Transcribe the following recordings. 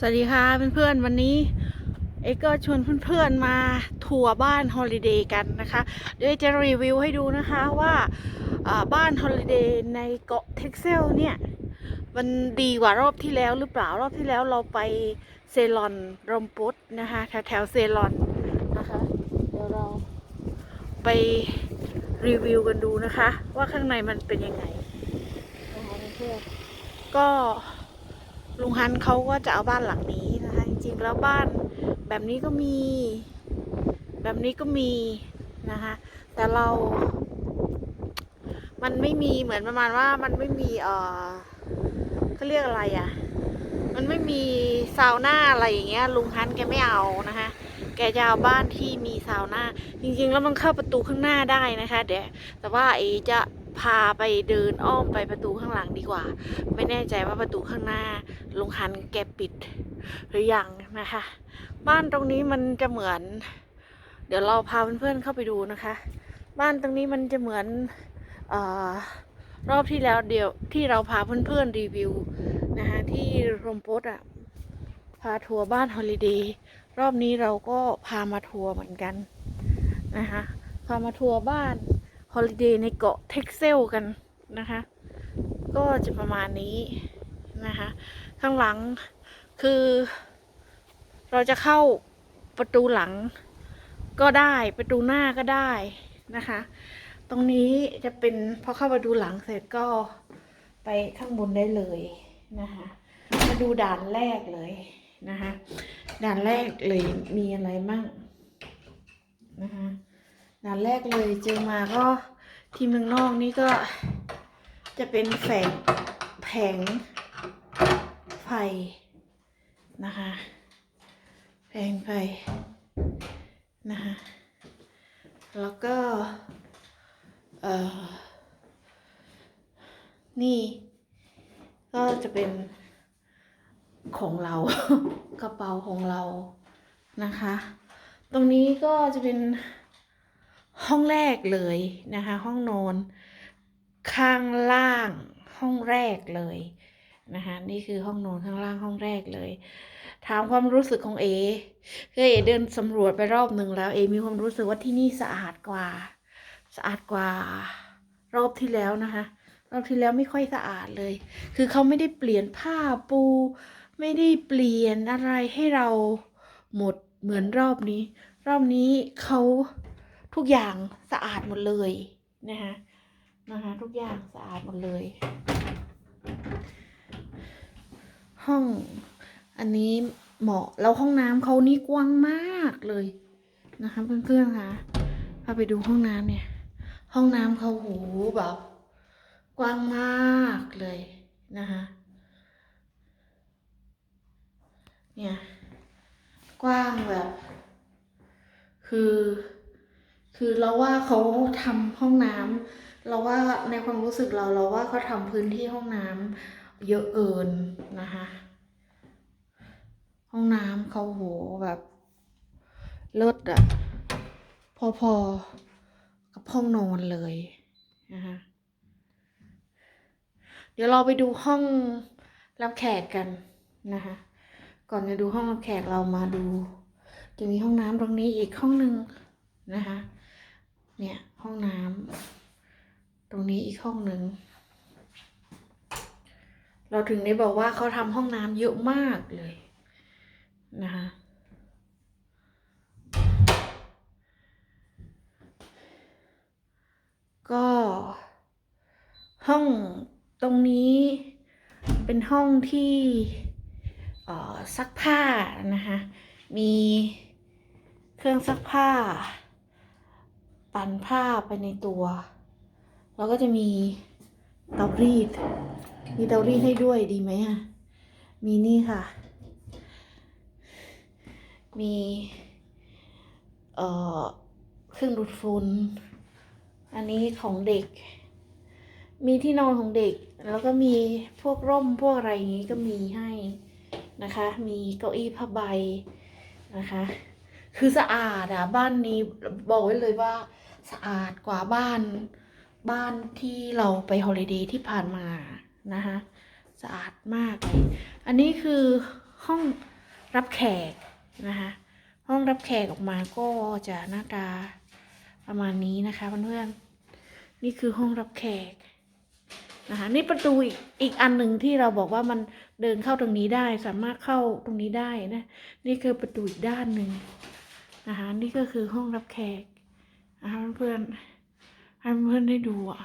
สวัสดีค่ะเพื่อนๆวันนี้ เอกก็ชวนเพื่อนๆมาทัวร์บ้านฮอลิเดย์กันนะคะเดี๋ยวจะรีวิวให้ดูนะคะว่าบ้านฮอลิเดย์ในเกาะเท็กเซลเนี่ยมันดีกว่ารอบที่แล้วหรือเปล่ารอบที่แล้วเราไปเซลอนรมปุตนะคะแถวแถวเซลอนนะคะเดี๋ยวเราไปรีวิวกันดูนะคะ ว่าข้างในมันเป็นยังไงนะคะเพื่อนก็ ลุงฮันเขาก็จะเอาบ้านหลังนี้นะคะ จริงๆแล้วบ้านแบบนี้ก็มี แบบนี้ก็มีนะคะ แต่เรา มันไม่มีเหมือนประมาณว่ามันไม่มีเออเขาเรียกอะไรอะ่ะ มันไม่มีซาวน่าอะไรอย่างเงี้ย ลุงฮันแกไม่เอานะคะแกจะเอาบ้านที่มีซาวน่าจริงๆ แล้วมันเข้าประตูข้างหน้าได้นะคะ เดี๋ยวแต่ว่าเอจะ พาไปเดินอ้อมไปประตูข้างหลังดีกว่า ไม่แน่ใจว่าประตูข้างหน้าลุงฮันแกปิด หรือยังนะคะ บ้านตรงนี้มันจะเหมือน เดี๋ยวเราพาเพื่อนๆเข้าไปดูนะคะ บ้านตรงนี้มันจะเหมือนอรอบที่แล้วเดียวที่เราพาเพื่อนๆรีวิวนะคะที่รมโปสอะพาทัวร์บ้านฮอลิเดย์รอบนี้เราก็พามาทัวร์เหมือนกันนะคะพามาทัวร์บ้าน ฮอลิเดย์ในเกาะเท็กเซลกันนะคะ ก็จะประมาณนี้นะคะ ข้างหลังคือ เราจะเข้าประตูหลังก็ได้ประตูหน้าก็ได้นะคะ ตรงนี้จะเป็นพอเข้าประตูหลังเสร็จก็ไปข้างบนได้เลยนะคะ มาดูด่านแรกเลยนะคะ ด่านแรกเลยมีอะไรมั่งนะคะ ด่านแรกเลยเจอมาก็ที่เมืองนอกนี่ก็จะเป็นแฝงแผงไฟนะคะ แผงไฟนะคะ แล้วก็เอ่อนี่ก็จะเป็นของเรา กระเป๋าของเรานะคะ ตรงนี้ก็จะเป็น ห้องแรกเลยนะคะ ห้องนอน ข้างล่างห้องแรกเลยนะคะนี่คือห้องนอนข้างล่างห้องแรกเลย ถามความรู้สึกของเอคือเอเดินสำรวจไปรอบหนึ่งแล้วเอมีความรู้สึกว่าที่นี่สะอาดกว่า สะอาดกว่า รอบที่แล้วนะคะ รอบที่แล้วไม่ค่อยสะอาดเลย คือเขาไม่ได้เปลี่ยนผ้าปู ไม่ได้เปลี่ยนอะไรให้เราหมดเหมือนรอบนี้ รอบนี้เขา ทุกอย่างสะอาดหมดเลยนะคะนะคะทุกอย่างสะอาดหมดเลย ห้องอันนี้เหมาะแล้วห้องน้ำเขานี่กว้างมากเลยนะคะเพื่อนๆคะพาไปดูห้องน้ำเนี่ย ห้องน้ำเขาโหแบบกว้างมากเลยนะคะเนี่ยกว้างแบบ คือ คือเราว่าเขาทำห้องน้ำเราว่าในความรู้สึกเราเราว่าเขาทำพื้นที่ห้องน้ำเยอะเกินนะคะ ห้องน้ำเขาโหแบบเลิศอะพอๆกับห้องนอนเลยนะคะเดี๋ยวเราไปดูห้องรับแขกกันนะคะ ก่อนจะดูห้องรับแขกเรามาดู จะมีห้องน้ำตรงนี้อีกห้องหนึ่งนะคะ เนี่ยห้องน้ำตรงนี้อีกห้องหนึ่งเราถึงได้บอกว่าเขาทำห้องน้ำเยอะมากเลยนะคะก็ห้องตรงนี้เป็นห้องที่ซักผ้านะคะ มีเครื่องซักผ้า ปั่นผ้าไปในตัว แล้วก็จะมีเตารีด มีเตารีดให้ด้วยดีไหมอะ มีนี่ค่ะ มีเอ่อเครื่องดูดฝุ่น อันนี้ของเด็ก มีที่นอนของเด็ก แล้วก็มีพวกร่มพวกอะไรอย่างนี้ก็มีให้นะคะ มีเก้าอี้ผ้าใบนะคะ คือสะอาดอะบ้านนี้บอกไว้เลยว่า สะอาดกว่าบ้านบ้านที่เราไปฮอลิเดย์ที่ผ่านมานะคะสะอาดมากเลยอันนี้คือห้องรับแขกนะคะห้องรับแขกออกมาก็จะหน้าตาประมาณนี้นะคะเพื่อนๆนี่คือห้องรับแขกนะคะนี่ประตูอีกอีกอันหนึ่งที่เราบอกว่ามันเดินเข้าตรงนี้ได้สามารถเข้าตรงนี้ได้นะ นี่คือประตูอีกด้านหนึ่งนะคะนี่ก็คือห้องรับแขก นะคะเพื่อนให้เพื่อนได้ดูอะ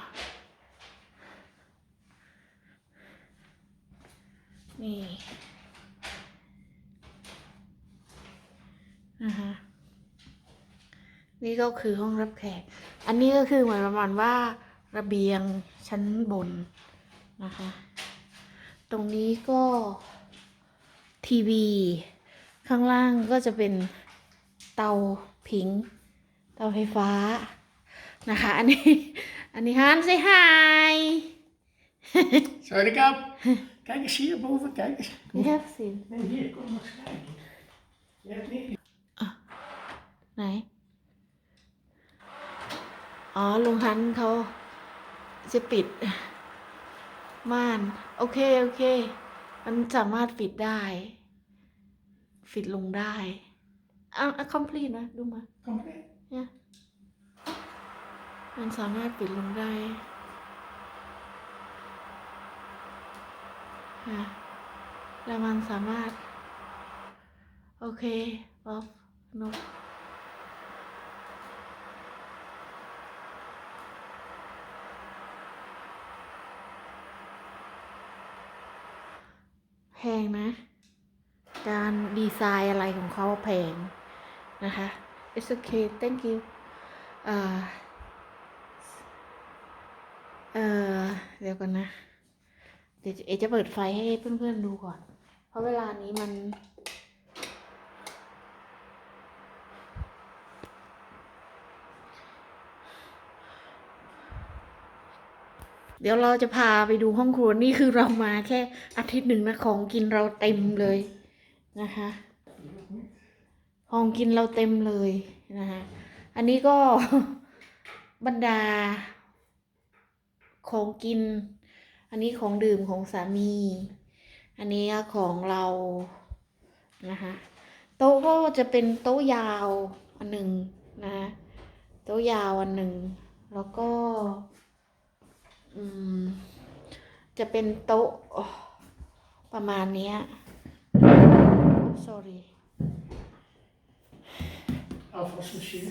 นี่นะคะนี่ก็คือห้องรับแขก อันนี้ก็คือเหมือนประมาณว่าระเบียงชั้นบนนะคะ ตรงนี้ก็ทีวี ข้างล่างก็จะเป็นเตาผิง เตาไฟฟ้านะคะ อันนี้ อันนี้ฮัน say hi Sorry, Kap. Kijk eens hier boven, kijk eens. you have seen Nee, hier, kom maar eens kijken. Je hebt niet... ไหน อ๋อ ลุงฮันเขาจะปิด ม่าน โอเค โอเค มันสามารถปิดได้ ปิดลงได้อะ complete นะ ดูมา Compleet. เนี่ยมันสามารถปิดลงได้ฮะแล้วมันสามารถ โอเคป๊อปนกแพงนะ การดีไซน์อะไรของเขาแพงนะคะ it's okay thank you เอ่อเออเดี๋ยวก่อนนะ เดี๋ยวเอจะเปิดไฟให้เพื่อนๆดูก่อน เพราะเวลานี้มัน เดี๋ยวเราจะพาไปดูห้องครัวนี่คือเรามาแค่อาทิตย์หนึ่งนะของกินเราเต็มเลยนะคะ ของกินเราเต็มเลยนะคะอันนี้ก็บรรดาของกิน อันนี้ของดื่มของสามี อันนี้ของเรานะคะโต๊ะก็จะเป็นโต๊ะยาวอันหนึ่งนะคะโต๊ะยาวอันหนึ่งแล้วก็จะเป็นโต๊ะประมาณ เนี้ย sorry Afwasmachine.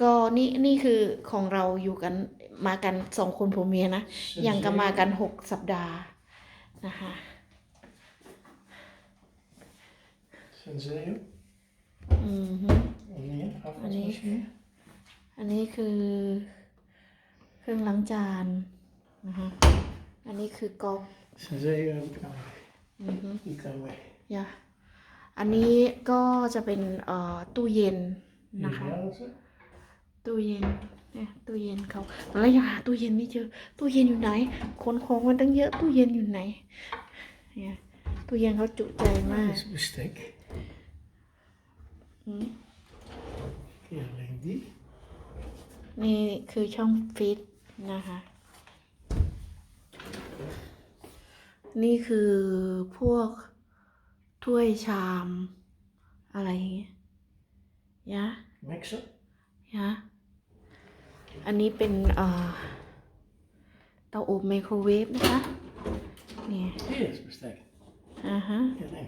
ก็นี่นี่คือของเราอยู่กันมากันสองคนผัวเมียนะยังกันมากันหกสัปดาห์นะคะ Senseo. อืมฮึ En hier, afwasmachine. อันนี้คือเครื่องล้างจานนะคะอันนี้คือกอล์ฟ Senseo heb ik nou weg. อือฮึ Die kan weg. ยา อันนี้ก็จะเป็นเอ่อตู้เย็น Hier นะคะ is ze. ตู้เย็นเนี่ยตู้เย็นเขาเรายังหาตู้เย็นไม่เจอ ตู้เย็นอยู่ไหนขนของมันตั้งเยอะตู้เย็นอยู่ไหนเนี่ยตู้เย็นเขาจุใจมาก Dat is bestek. อืม Hier ligt die. นี่คือช่องฟิตนะคะ นี่คือพวก ถ้วยชาม อะไรอย่างเงี้ยยะ Mixer. ยะอันนี้เป็นเอ่อเตาอบไมโครเวฟนะคะเนี่ย Hier is bestek. อ่าฮะ Ja, nee.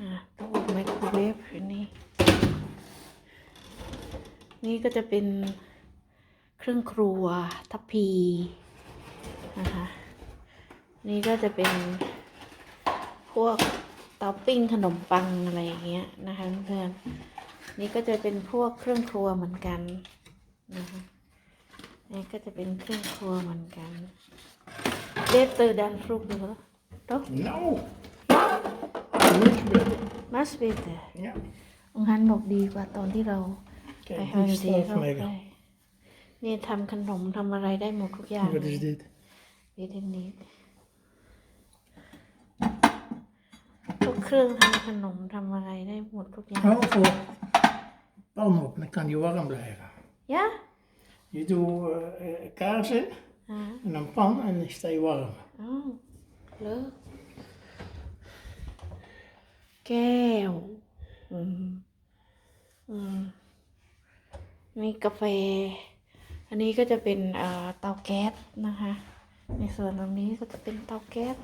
อ่าเตาอบไมโครเวฟอยู่นี่นี่ก็จะเป็นเครื่องครัวทัพพีนะคะนี่ก็จะเป็นพวกเตาปิ้งขนมปังอะไรอย่างเงี้ยนะคะเพื่อนๆนี่ก็จะเป็นพวกเครื่องครัวเหมือนกันนะคะนี่ก็จะเป็นเครื่องครัวเหมือนกันเดเตอร์ดันฟรุกดูแล้วต๊ Nou. Moet gebeuren. มาสเบเตอร์ Ja. องฮันบอกดีกว่าตอนที่เรา ไป Kijk, ฮา die เด staat เข้า mega. ไปนี่ทำขนมทำอะไรได้หมดทุกอย่าง Wat is dit? ดีเทนนี้พ วกเครื่องทำขนมทำอะไรได้หมดทุกอย่าง Oh, voor pan op. Dan kan die warm blijven. ยะ Je doet eh, eh, kaas in อ่า en een pan en dan sta je warm. อ้าวเลิกแก้ว อืม อืมนี่กาแฟ อันนี้ก็จะเป็นเอ่อเตาแก๊สนะคะ ในส่วนตรงนี้ก็จะเป็นเตาแก๊ส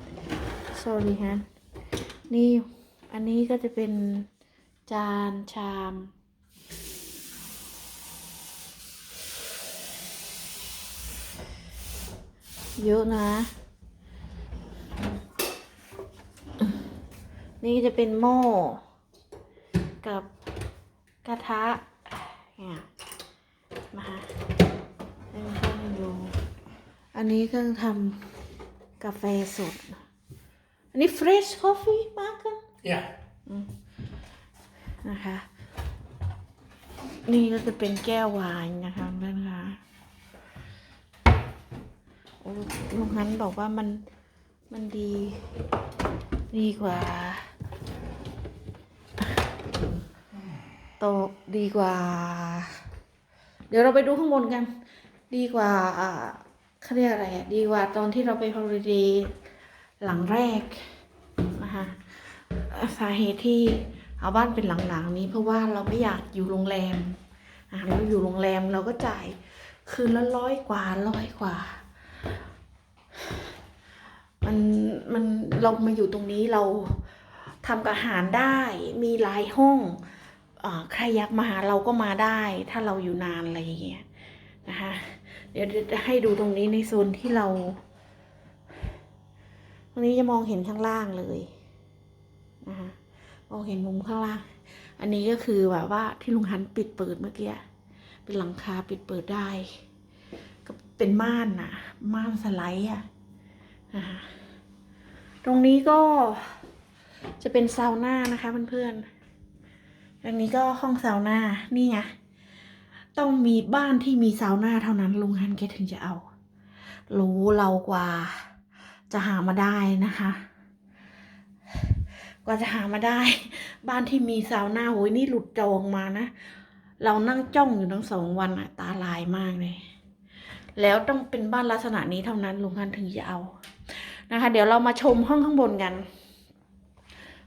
sorry ฮะ นี่อันนี้ก็จะเป็นจานชาม เยอะนะ นี่จะเป็นหม้อกับกระทะเนี่ยนะคะให้เพื่อนดู อันนี้เครื่องทำกาแฟสด อันนี้ fresh coffee มากกัน Yeah. นะคะ นี่ก็จะเป็นแก้ววายนะคะเพื่อนคะโอ้ลุงฮันบอกว่ามันมันดี ดีกว่าโตะดีกว่า เดี๋ยวเราไปดูข้างบนกัน ดีกว่าอ่าเขาเรียกอะไรอะดีกว่าตอนที่เราไปฮอลิเดย์ หลังแรกนะคะสาเหตุที่เอาบ้านเป็นหลังๆนี้เพราะว่าเราไม่อยากอยู่โรงแรมอะเราอยู่โรงแรมเราก็จ่ายคืนละร้อยกว่าร้อยกว่า มันมันเรามาอยู่ตรงนี้เราทำกับอาหารได้มีหลายห้องอใครอยากมาหาเราก็มาได้ ถ้าเราอยู่นานอะไรอย่างเงี้ยนะคะเดี๋ยวจะให้ดูตรงนี้ในโซนที่เรา ตรงนี้จะมองเห็นข้างล่างเลยนะคะมองเห็นมุมข้างล่าง อันนี้ก็คือแบบว่าที่ลุงหันปิดเปิดเมื่อกี้เป็นหลังคาปิดเปิดได้ก็เป็นม่านน่ะม่านสไลด์อะนะคะตรงนี้ก็จะเป็นซาวน่านะคะเพื่อนๆอันนี้ก็ห้องซาวน่านี่ไงต้องมีบ้านที่มีซาวน่าเท่านั้นลุงฮันแกถึงจะเอารู้เรากว่า จะหามาได้นะคะ กว่าจะหามาได้ บ้านที่มีซาวน่าโหยนี่หลุดจองมานะ เรานั่งจ้องอยู่ทั้งสองวันอะตาลายมากเลย แล้วต้องเป็นบ้านลักษณะนี้เท่านั้นลุงฮันถึงจะเอานะคะ เดี๋ยวเรามาชมห้องข้างบนกัน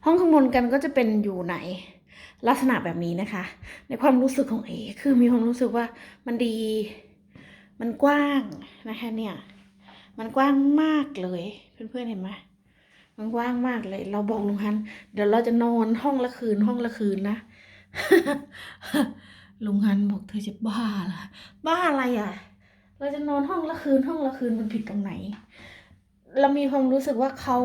ห้องข้างบนกันก็จะเป็นอยู่ไหนลักษณะแบบนี้นะคะ ในความรู้สึกของเอคือมีความรู้สึกว่ามันดี มันกว้างนะคะเนี่ย มันกว้างมากเลยเพื่อนๆเห็นไหมมันกว้างมากเลย เราบอกลุงฮัน เดี๋ยวเราจะนอนห้องละคืนห้องละคืนนะลุงฮันบอกเธอจะบ้าเหรอบ้าอะไรอะ เราจะนอนห้องละคืนห้องละคืนมันผิดตรงไหน เรามีความรู้สึกว่าเขา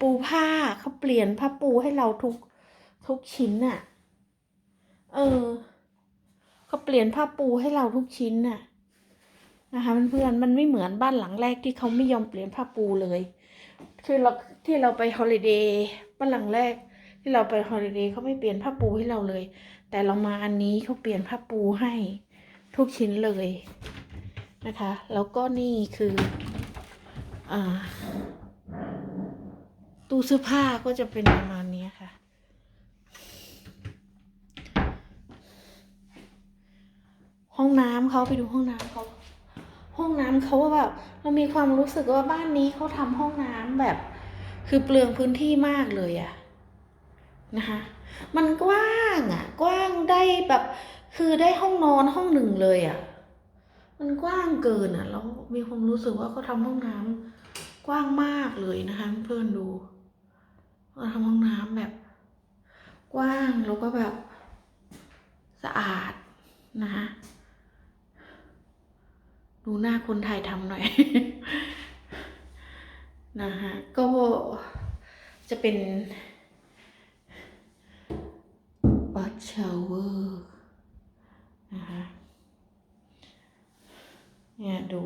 ปูผ้าเขาเปลี่ยนผ้าปูให้เราทุกทุกชิ้นน่ะ เออเขาเปลี่ยนผ้าปูให้เราทุกชิ้นน่ะ นะคะเพื่อนๆมันไม่เหมือนบ้านหลังแรกที่เขาไม่ยอมเปลี่ยนผ้าปูเลย คือเราที่เราไปฮอลิเดย์บ้านหลังแรก ที่เราไปฮอลิเดย์เขาไม่เปลี่ยนผ้าปูให้เราเลย แต่เรามาอันนี้เขาเปลี่ยนผ้าปูให้ทุกชิ้นเลยนะคะ แล้วก็นี่คืออ่าตู้เสื้อผ้าก็จะเป็นประมาณนี้ค่ะ ห้องน้ำเขาไปดูห้องน้ำเขา ห้องน้ำเขาว่าแบบเรามีความรู้สึกว่าบ้านนี้เขาทำห้องน้ำแบบ คือเปลืองพื้นที่มากเลยอะนะคะมันกว้างอะกว้างได้แบบคือได้ห้องนอนห้องหนึ่งเลยอะมันกว้างเกินอะแล้วมีความรู้สึกว่าเขาทำห้องน้ำกว้างมากเลยนะคะเพื่อนดูเขาทำห้องน้ำแบบ กว้างแล้วก็แบบสะอาดนะคะ ดูหน้าคนไทยทำหน่อย นะฮะก็จะเป็นบัตชาวเวอร์นะคะเนี่ยดู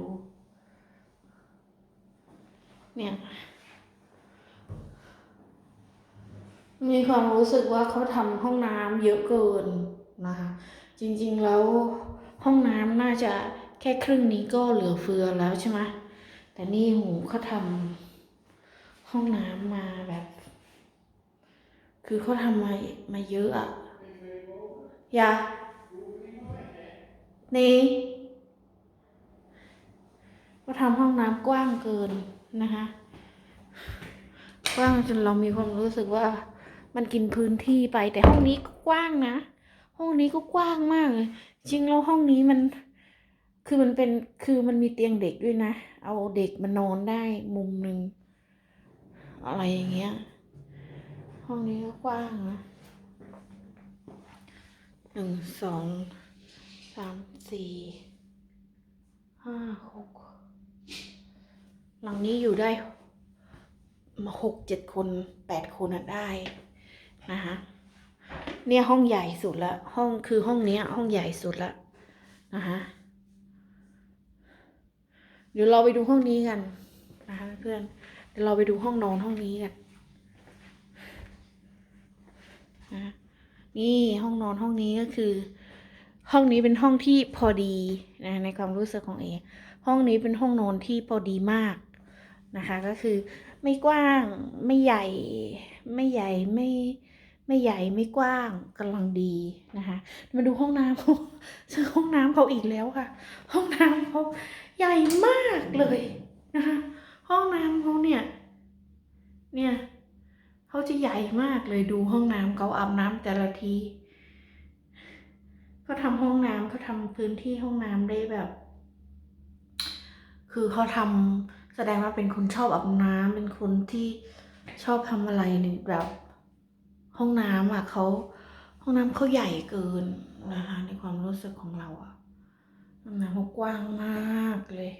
เนี่ยมีความรู้สึกว่าเขาทำห้องน้ำเยอะเกินนะคะ จริงๆแล้วห้องน้ำน่าจะ แค่ครึ่งนี้ก็เหลือเฟือแล้วใช่ไหมแต่นี่หูเขาทำห้องน้ำมาแบบ คือเขาทำมามาเยอะอะอย่านี่เขาทำห้องน้ำกว้างเกินนะคะ กว้างจนเรามีความรู้สึกว่ามันกินพื้นที่ไปแต่ห้องนี้ก็กว้างนะ ห้องนี้ก็กว้างมากเลยจริงแล้วห้องนี้มัน คือมันเป็นคือมันมีเตียงเด็กด้วยนะ เอาเด็กมานอนได้มุมหนึ่งอะไรอย่างเงี้ย ห้องนี้ก็กว้างนะหนึ่งสองสามสี่ห้าหกหลังนี้อยู่ได้มาหกเจ็ดคนแปดคนอะได้นะคะเนี่ยห้องใหญ่สุดละห้องคือห้องเนี้ย ห้องใหญ่สุดละนะคะ เดี๋ยวเราไปดูห้องนี้กันนะคะเพื่อนเดี๋ยวเราไปดูห้องนอนห้องนี้กันนะนี่ห้องนอนห้องนี้ก็คือ ห้องนี้เป็นห้องที่พอดีนะในความรู้สึกของเอห้องนี้เป็นห้องนอนที่พอดีมากนะคะ ก็คือไม่กว้างไม่ใหญ่ ไม่ใหญ่ไม่ไม่ใหญ่ไม่กว้างกำลังดีนะคะ มาดูห้องน้ำเขาซึ่งห้องน้ำเขาอีกแล้วค่ะ ห้องน้ำเขา ใหญ่มากเลยนะคะห้องน้ำเขาเนี่ยเนี่ยเขาจะใหญ่มากเลยดูห้องน้ำเขาอาบน้ำแต่ละทีเขาทำห้องน้ำเขาทำพื้นที่ห้องน้ำได้แบบ คือเขาทำแสดงว่าเป็นคนชอบอาบน้ำเป็นคนที่ชอบทำอะไรเนี่ยแบบห้องน้ำอะเขาห้องน้ำเขาใหญ่เกินนะคะในความรู้สึกของเราอะ ห้องน้ำเขากว้างมากเลย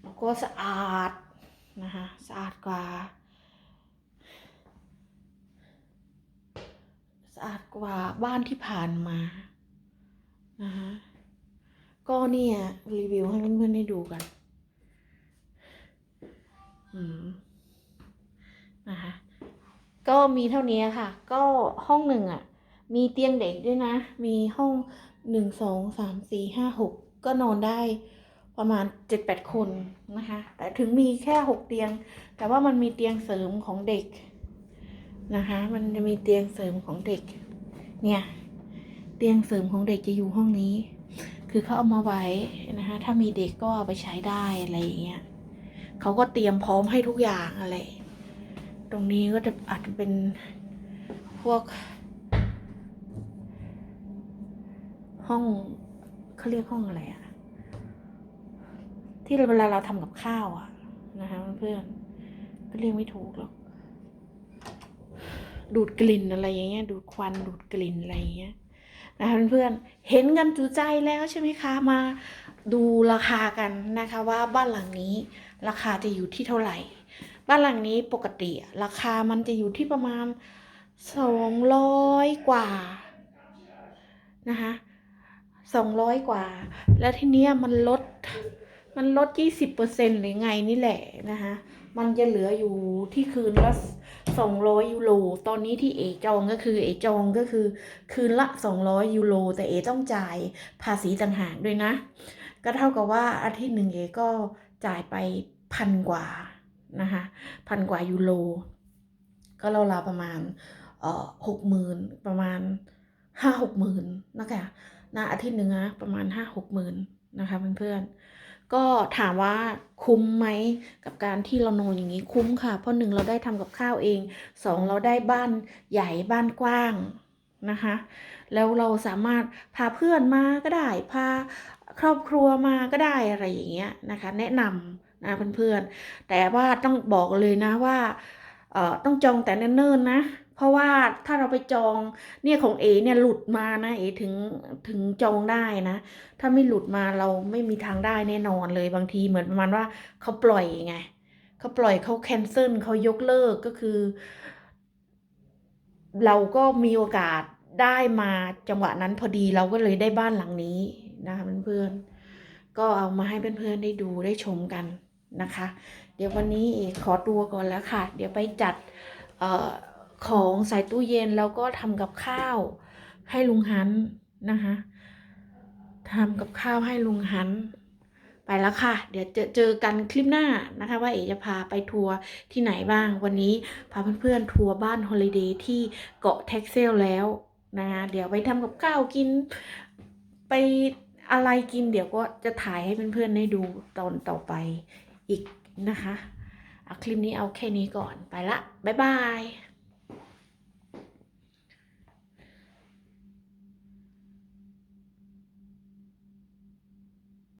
แล้วก็สะอาดนะคะ สะอาดกว่า สะอาดกว่าบ้านที่ผ่านมานะคะก็เนี่ย รีวิวให้เพื่อนๆได้ดูกัน อืมนะคะก็มีเท่านี้ค่ะ ก็ห้องหนึ่งอะ มีเตียงเด็กด้วยนะ มีห้องหนึ่งสองสามสี่ห้าหก ก็นอนได้ประมาณเจ็ดแปดคนนะคะ แต่ถึงมีแค่หกเตียง แต่ว่ามันมีเตียงเสริมของเด็กนะคะ มันจะมีเตียงเสริมของเด็ก เนี่ย เตียงเสริมของเด็กจะอยู่ห้องนี้ คือเขาเอามาไว้นะคะ ถ้ามีเด็กก็เอาไปใช้ได้อะไรอย่างเงี้ยเขาก็เตรียมพร้อมให้ทุกอย่างอะไร ตรงนี้ก็จะอาจจะเป็นพวก ห้อง เขาเรียกห้องอะไรอะที่เวลาเราทำกับข้าวอะนะคะเพื่อนก็เรียกไม่ถูกหรอก ดูดกลิ่นอะไรอย่างเงี้ย ดูดควันดูดกลิ่นอะไรอย่างเงี้ยนะคะเพื่อนเห็นกันจุใจแล้วใช่ไหมคะมาดูราคากันนะคะว่าบ้านหลังนี้ราคาจะอยู่ที่เท่าไหร่ บ้านหลังนี้ปกติอะราคามันจะอยู่ที่ประมาณสองร้อยกว่านะคะ สองร้อยกว่า แล้วทีเนี้ยมันลด มันลดยี่สิบเปอร์เซ็นหรือไงนี่แหละนะคะมันจะเหลืออยู่ที่คืนละสองร้อยยูโร ตอนนี้ที่เอจองก็คือเอจองก็คือคืนละสองร้อยยูโร แต่เอต้องจ่ายภาษีต่างหากด้วยนะ ก็เท่ากับว่าอาทิตย์หนึ่งเอก็จ่ายไปพันกว่านะคะพันกว่ายูโร ก็เราลาประมาณเอ่อหกหมื่นประมาณห้าหกหมื่นนะคะ นะอาทิตย์หนึ่งนะประมาณห้าหกหมื่นนะคะเพื่อนๆ ก็ถามว่าคุ้มไหมกับการที่เรานอนอย่างนี้คุ้มค่ะ เพราะหนึ่งเราได้ทำกับข้าวเองสองเราได้บ้านใหญ่บ้านกว้างนะคะ แล้วเราสามารถพาเพื่อนมาก็ได้ พาครอบครัวมาก็ได้อะไรอย่างเงี้ยนะคะ แนะนำนะเพื่อนๆ แต่ว่าต้องบอกเลยนะว่าเอ่อต้องจองแต่เนิ่นๆนะ เพราะว่าถ้าเราไปจองเนี่ยของเอเนี่ยหลุดมานะเอถึงถึงจองได้นะ ถ้าไม่หลุดมาเราไม่มีทางได้แน่นอนเลยบางทีเหมือนประมาณว่าเขาปล่อยไงเขาปล่อยเขาแคนเซิลเขายกเลิกก็คือ เราก็มีโอกาสได้มาจังหวะนั้นพอดีเราก็เลยได้บ้านหลังนี้นะคะเพื่อนๆก็เอามาให้เพื่อนๆได้ดูได้ชมกันนะคะ เดี๋ยววันนี้เอขอตัวก่อนแล้วค่ะ เดี๋ยวไปจัดเอ่อ ของใส่ตู้เย็นแล้วก็ทำกับข้าวให้ลุงฮันนะคะทำกับข้าวให้ลุงฮัน ไปแล้วค่ะ เดี๋ยวเจอเจอกันคลิปหน้านะคะ ว่าเอ๋จะพาไปทัวร์ที่ไหนบ้าง วันนี้พาเพื่อนๆทัวร์บ้านฮอลิเดย์ที่เกาะเท็กเซลแล้วนะคะเดี๋ยวไปทำกับข้าวกินไปอะไรกินเดี๋ยวก็จะถ่ายให้เพื่อนๆได้ดูตอนต่อไปอีกนะคะเอาคลิปนี้เอาแค่นี้ก่อนไปละ บ๊ายบาย